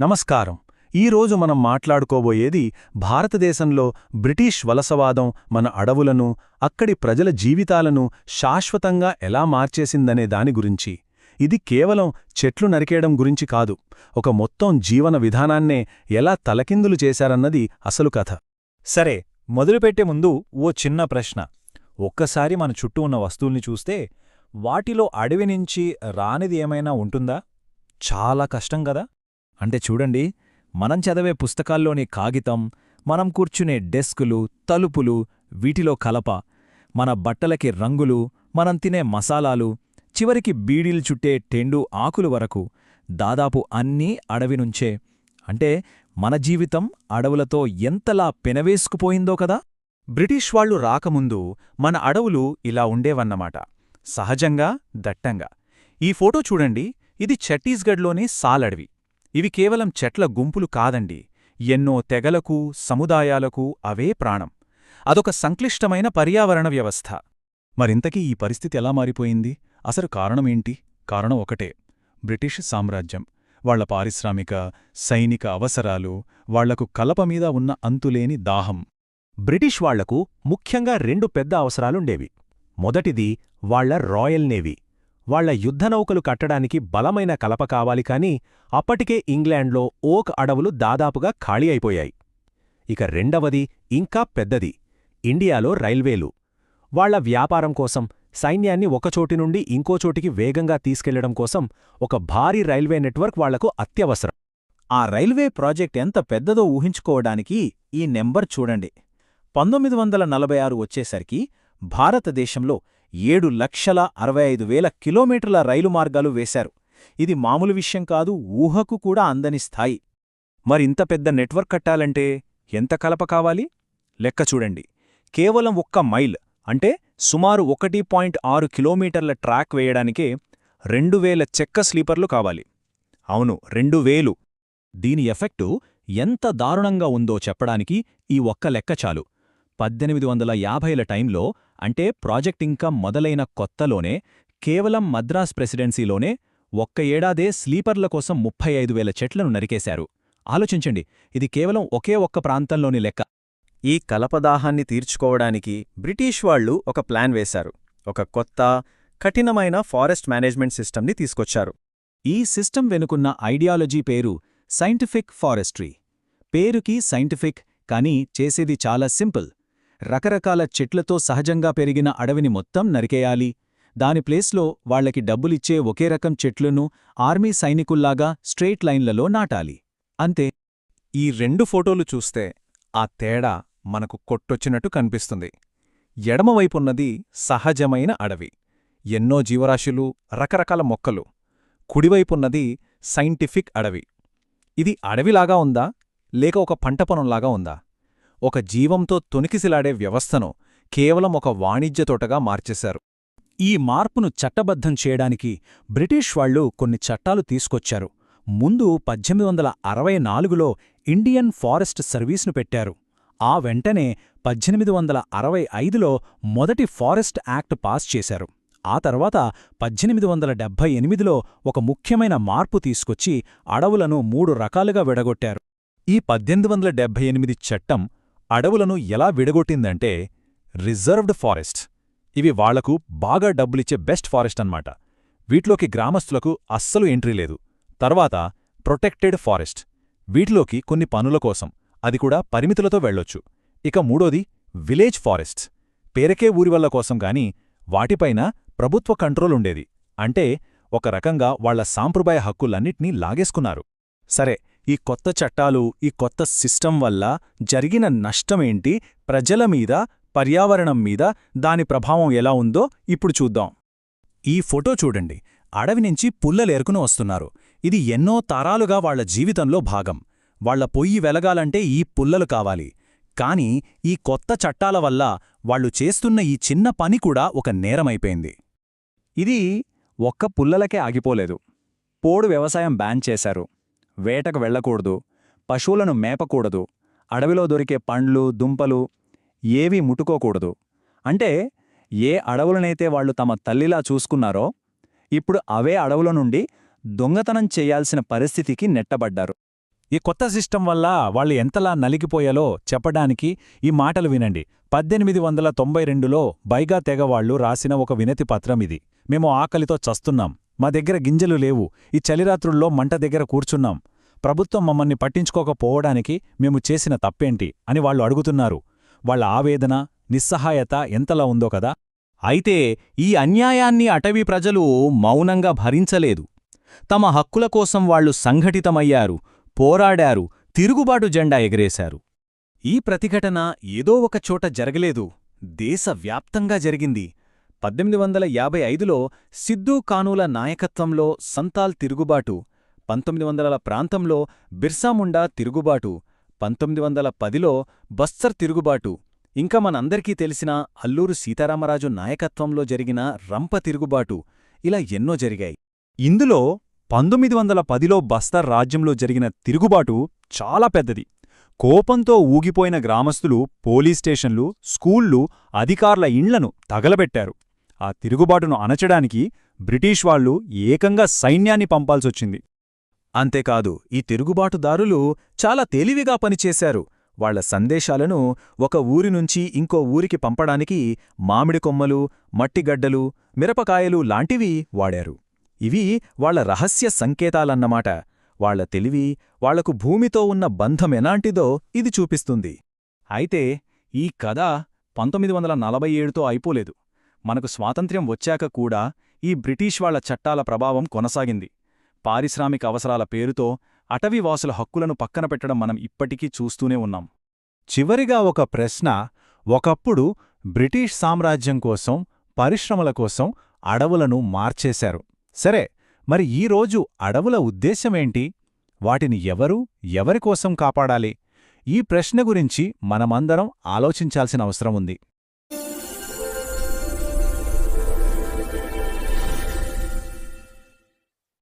నమస్కారం. ఈరోజు మనం మాట్లాడుకోబోయేది భారతదేశంలో బ్రిటిష్ వలసవాదం మన అడవులను అక్కడి ప్రజల జీవితాలను శాశ్వతంగా ఎలా మార్చేసిందనే దాని గురించి. ఇది కేవలం చెట్లు నరికేయడం గురించి కాదు ఒక మొత్తం జీవన విధానాన్నే ఎలా తలకిందులు చేశారన్నది అసలు కథ. సరే మొదలుపెట్టే ముందు ఓ చిన్న ప్రశ్న. ఒక్కసారి మన చుట్టూ ఉన్న వస్తువుల్ని చూస్తే వాటిలో అడవి నుంచి రానిది ఏమైనా ఉంటుందా? చాలా కష్టం కదా. అంటే చూడండి మనం చదివే పుస్తకాల్లోని కాగితం మనం కూర్చునే డెస్కులు తలుపులు వీటిలో కలప మన బట్టలకి రంగులు మనం తినే మసాలాలు చివరికి బీడీలు చుట్టే టెండు ఆకులు వరకు దాదాపు అన్నీ అడవి నుంచే. అంటే మన జీవితం అడవులతో ఎంతలా పెనవేసుకుపోయిందో కదా! బ్రిటిష్ వాళ్ళు రాకముందు మన అడవులు ఇలా ఉండేవన్నమాట. సహజంగా దట్టంగా. ఈ ఫోటో చూడండి ఇది ఛత్తీస్గఢ్లోని సాలడవి. ఇవి కేవలం చెట్ల గుంపులు కాదండి. ఎన్నో తెగలకు సముదాయాలకు అవే ప్రాణం. అదొక సంక్లిష్టమైన పర్యావరణ వ్యవస్థ. మరింతకీ ఈ పరిస్థితి ఎలా మారిపోయింది? అసలు కారణమేంటి కారణం ఒకటే. బ్రిటిష్ సామ్రాజ్యం. వాళ్ళ పారిశ్రామిక సైనిక అవసరాలు వాళ్ళకు కలపమీద ఉన్న అంతులేని దాహం. బ్రిటిష్ వాళ్ళకు ముఖ్యంగా రెండు పెద్ద అవసరాలుండేవి. మొదటిది వాళ్ళ రాయల్ నేవీ. వాళ్ళ యుద్ధనౌకలు కట్టడానికి బలమైన కలప కావాలి కాని అప్పటికే ఇంగ్లాండ్లో ఓక్ అడవులు దాదాపుగా ఖాళీ అయిపోయాయి. ఇక రెండవది ఇంకా పెద్దది ఇండియాలో రైల్వేలు. వాళ్ళ వ్యాపారం కోసం సైన్యాన్ని ఒకచోటి నుండి ఇంకోచోటికి వేగంగా తీసుకెళ్ళడం కోసం ఒక భారీ రైల్వే నెట్వర్క్ వాళ్ళకు అత్యవసరం. ఆ రైల్వే ప్రాజెక్ట్ ఎంత పెద్దదో ఊహించుకోవడానికి ఈ నెంబర్ చూడండి. పంతొమ్మిది వందల నలభై ఆరు వచ్చేసరికి భారతదేశంలో ఏడు లక్షల అరవై ఐదు వేల కిలోమీటర్ల రైలు మార్గాలు వేశారు. ఇది మామూలు విషయం కాదు ఊహకు కూడా అందని స్థాయి. మరింత పెద్ద నెట్వర్క్ కట్టాలంటే ఎంత కలప కావాలి? లెక్క చూడండి. కేవలం ఒక్క మైల్ అంటే సుమారు ఒకటి పాయింట్ ఆరు కిలోమీటర్ల ట్రాక్ వేయడానికే రెండు వేల చెక్క స్లీపర్లు కావాలి. అవును రెండు వేలు. దీని ఎఫెక్టు ఎంత దారుణంగా ఉందో చెప్పడానికి ఈ ఒక్క లెక్క చాలు. పద్దెనిమిది వందల యాభైల టైంలో అంటే ప్రాజెక్ట్ ఇంకా మొదలైన కొత్తలోనే కేవలం మద్రాస్ ప్రెసిడెన్సీలోనే ఒక్క ఏడాదే స్లీపర్ల కోసం ముప్పై ఐదు వేల చెట్లను నరికేశారు. ఆలోచించండి ఇది కేవలం ఒకే ఒక్క ప్రాంతంలోని లెక్క. ఈ కలపదాహాన్ని తీర్చుకోవడానికి బ్రిటిష్ వాళ్ళు ఒక ప్లాన్ వేశారు. ఒక కొత్త కఠినమైన ఫారెస్ట్ మేనేజ్మెంట్ సిస్టమ్ని తీసుకొచ్చారు. ఈ సిస్టమ్ వెనుకున్న ఐడియాలజీ పేరు సైంటిఫిక్ ఫారెస్ట్రీ. పేరుకి సైంటిఫిక్ కానీ చేసేది చాలా సింపుల్. రకరకాల చెట్లతో సహజంగా పెరిగిన అడవిని మొత్తం నరికేయాలి. దాని ప్లేస్లో వాళ్ళకి డబ్బులిచ్చే ఒకే రకం చెట్లును ఆర్మీ సైనికుల్లాగా స్ట్రెయిట్ లైన్లలో నాటాలి. అంతే. ఈ రెండు ఫోటోలు చూస్తే ఆ తేడా మనకు కొట్టొచ్చినట్టు కనిపిస్తుంది. ఎడమవైపున్నది సహజమైన అడవి. ఎన్నో జీవరాశులు రకరకాల మొక్కలు. కుడివైపున్నది సైంటిఫిక్ అడవి. ఇది అడవిలాగా ఉందా? లేక ఒక పంటపొనంలాగా ఉందా? ఒక జీవంతో తొనికిసిలాడే వ్యవస్థను కేవలం ఒక వాణిజ్య తోటగా మార్చేశారు. ఈ మార్పును చట్టబద్ధం చేయడానికి బ్రిటిష్ వాళ్ళు కొన్ని చట్టాలు తీసుకొచ్చారు. ముందు పద్దెనిమిది వందల అరవై నాలుగులో ఇండియన్ ఫారెస్ట్ సర్వీస్ను పెట్టారు. ఆ వెంటనే పద్దెనిమిది వందల అరవై ఐదులో మొదటి ఫారెస్ట్ యాక్ట్ పాస్ చేశారు. ఆ తర్వాత పద్దెనిమిది వందల డెబ్భై ఎనిమిదిలో ఒక ముఖ్యమైన మార్పు తీసుకొచ్చి అడవులను మూడు రకాలుగా విడగొట్టారు. ఈ పద్దెనిమిది వందల డెబ్భై ఎనిమిది చట్టం అడవులను ఎలా విడగొట్టిందంటే రిజర్వ్డ్ ఫారెస్ట్. ఇవి వాళ్ళకు బాగా డబ్బులిచ్చే బెస్ట్ ఫారెస్ట్ అన్నమాట. వీటిలోకి గ్రామస్తులకు అస్సలు ఎంట్రీ లేదు. తర్వాత ప్రొటెక్టెడ్ ఫారెస్ట్. వీటిలోకి కొన్ని పనుల కోసం. అది కూడా పరిమితులతో వెళ్ళొచ్చు ఇక మూడోది విలేజ్ ఫారెస్ట్. పేరకే ఊరివల్ల కోసం గాని వాటిపైన ప్రభుత్వ కంట్రోల్ ఉండేది. అంటే ఒక రకంగా వాళ్ళ సాంప్రదాయ హక్కులన్నిటినీ లాగేసుకున్నారు. సరే ఈ కొత్త చట్టాలు ఈ కొత్త సిస్టమ్ వల్ల జరిగిన నష్టమేంటి? ప్రజల మీద పర్యావరణం మీద దాని ప్రభావం ఎలా ఉందో ఇప్పుడు చూద్దాం. ఈ ఫోటో చూడండి. అడవి నుంచి పుల్లలేరుకుని వస్తున్నారు. ఇది ఎన్నో తరాలుగా వాళ్ళ జీవితంలో భాగం. వాళ్ళ పొయ్యి వెలగాలంటే ఈ పుల్లలు కావాలి. కాని ఈ కొత్త చట్టాల వల్ల వాళ్ళు చేస్తున్న ఈ చిన్న పని కూడా ఒక నేరమైపోయింది. ఇది ఒక్క పుల్లలకే ఆగిపోలేదు. పోడు వ్యవసాయం బ్యాన్ చేశారు. వేటకు వెళ్ళకూడదు పశువులను మేపకూడదు అడవిలో దొరికే పండ్లు దుంపలు ఏవీ ముట్టుకోకూడదు. అంటే ఏ అడవులనైతే వాళ్ళు తమ తల్లిలా చూసుకున్నారో ఇప్పుడు అవే అడవుల నుండి దొంగతనం చేయాల్సిన పరిస్థితికి నెట్టబడ్డారు. ఈ కొత్త సిస్టం వల్ల వాళ్ళు ఎంతలా నలిగిపోయాలో చెప్పడానికి ఈ మాటలు వినండి. పద్దెనిమిది వందల తొంభై రెండులో బైగా తెగవాళ్ళు రాసిన ఒక వినతిపత్రం ఇది. మేము ఆకలితో చస్తున్నాం. మా దగ్గర గింజలు లేవు. ఈ చలిరాత్రుల్లో మంట దగ్గర కూర్చున్నాం. ప్రభుత్వం మమ్మల్ని పట్టించుకోకపోవడానికి మేము చేసిన తప్పేంటి అని వాళ్ళు అడుగుతున్నారు. వాళ్ళ ఆవేదన నిస్సహాయత ఎంతలా ఉందో కదా? అయితే ఈ అన్యాయాన్ని అటవీ ప్రజలు మౌనంగా భరించలేదు. తమ హక్కుల కోసం వాళ్ళు సంఘటితమయ్యారు పోరాడారు తిరుగుబాటు జెండా ఎగరేశారు. ఈ ప్రతిఘటన ఏదో ఒకచోట జరగలేదు. దేశవ్యాప్తంగా జరిగింది. పద్దెనిమిది వందల యాభై ఐదులో సిద్ధూ కానూల నాయకత్వంలో సంతాల్ తిరుగుబాటు పంతొమ్మిది వందల ప్రాంతంలో బిర్సాముండా తిరుగుబాటు పంతొమ్మిది వందల పదిలో బస్తర్ తిరుగుబాటు. ఇంకా మనందరికీ తెలిసిన అల్లూరు సీతారామరాజు నాయకత్వంలో జరిగిన రంప తిరుగుబాటు ఇలా ఎన్నో జరిగాయి. ఇందులో పంతొమ్మిది వందల పదిలో బస్తర్ రాజ్యంలో జరిగిన తిరుగుబాటు చాలా పెద్దది. కోపంతో ఊగిపోయిన గ్రామస్తులు పోలీస్ స్టేషన్లు స్కూళ్ళు అధికారుల ఇండ్లను తగలబెట్టారు. ఆ తిరుగుబాటును అణచడానికి బ్రిటిష్ వాళ్ళు ఏకంగా సైన్యాన్ని పంపాల్సొచ్చింది. అంతేకాదు ఈ తిరుగుబాటుదారులు చాలా తేలివిగా పనిచేశారు. వాళ్ళ సందేశాలను ఒక ఊరి నుంచి ఇంకో ఊరికి పంపడానికి మామిడి కొమ్మలు మట్టిగడ్డలు మిరపకాయలు లాంటివి వాడారు. ఇవి వాళ్ళ రహస్య సంకేతాలన్నమాట. వాళ్ళ తెలివి వాళ్ళకు భూమితో ఉన్న బంధం ఎలాంటిదో ఇది చూపిస్తుంది. అయితే ఈ కథ పంతొమ్మిది వందల నలభై ఏడుతో అయిపోలేదు. మనకు స్వాతంత్ర్యం వచ్చాక కూడా ఈ బ్రిటిష్ వాళ్ళ చట్టాల ప్రభావం కొనసాగింది. పారిశ్రామిక అవసరాల పేరుతో అటవీవాసుల హక్కులను పక్కన పెట్టడం మనం ఇప్పటికీ చూస్తూనే ఉన్నాం. చివరిగా ఒక ప్రశ్న ఒకప్పుడు బ్రిటిష్ సామ్రాజ్యం కోసం పరిశ్రమల కోసం అడవులను మార్చేశారు. సరే మరి ఈరోజు అడవుల ఉద్దేశమేంటి వాటిని ఎవరు ఎవరికోసం కాపాడాలి? ఈ ప్రశ్న గురించి మనమందరం ఆలోచించాల్సిన అవసరం ఉంది.